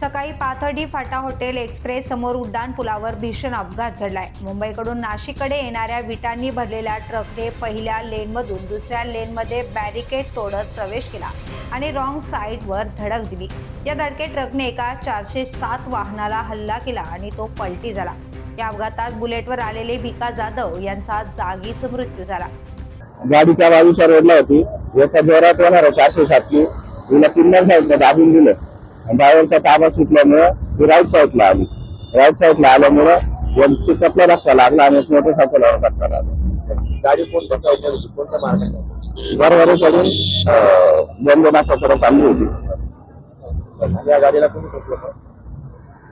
सकाळी Pathardi Phata hotel express समोर उड्डाण पुलावर भीषण अपघात घडलाय. मुंबईकडून नाशिककडे येणाऱ्या विटांनी भरलेल्या ट्रकने पहिल्या लेनमधून दुसऱ्या लेनमध्ये बॅरिकेड तोडत प्रवेश केला आणि रॉंग साईडवर धडक दिली. या धडके ट्रकने एका चारशे सात वाहनाला हल्ला केला आणि तो पलटी झाला. या अपघातात बुलेटवर आलेले भिका जाधव यांचा जागीच मृत्यू झाला. गाडीच्या बाजूच्या रोडला होती. एका जोरात येणार चारशे सातची तिला किन्नर साईडला दाबून दिलं. ड्रायव्हरचा ताबा सुटल्यामुळं ती राईट साईडला आली. राईट साईडला आल्यामुळं ती कपला धक्का लागला आणि एक मोटरसायकलवर धक्का लागला. गाडी कोणत्या साईडला होती? कोणत्या मार्गाने बरोबरीकडून बंद नाकाकडे चालली होती. या गाडीला कोणी?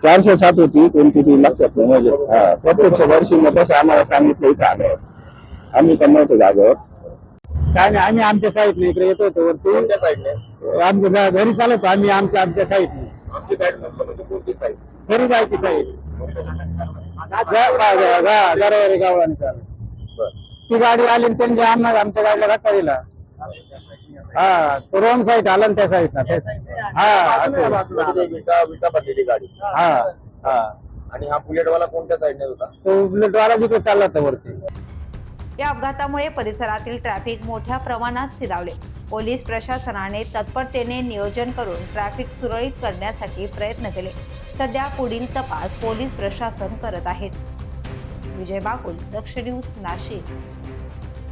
चारशे सात होती कोणती ती लक्षात नाही म्हणजे हा, प्रत्यक्ष वर्षी मग तसं आम्हाला सांगितलं इथं आलं आम्ही पण नव्हतो जागेवर. काय नाही आम्ही आमच्या साईडने इकडे येत होतो वरती. साईडने? आमच्या घरी चालवतो आम्ही आमच्या आमच्या साईडने. आमची साईड नंतर म्हणजे कोणती साईड? घरी जायची साईड. गरवारी गावळाने चालू ती गाडी आली आणि त्यांनी आम्हाला आमच्या गाडीला धक्का दिला. हा तो रॉंग साईड आला ना त्या साईडला हा असं. म्हणजे विटा विटा भरलेली गाडी. हा हा. आणि हा बुलेटवाला कोणत्या साईडने होता? तो बुलेटवाला जिकडे चालला होता वरती. या अपघातामुळे परिसरातील ट्रॅफिक मोठ्या प्रमाणात स्थिरावले. पोलीस प्रशासनाने तत्परतेने नियोजन करून ट्रॅफिक सुरळीत करण्यासाठी प्रयत्न केले. सध्या पुढील तपास पोलीस प्रशासन करत आहेत. विजय बाकुल दक्ष न्यूज नाशिक.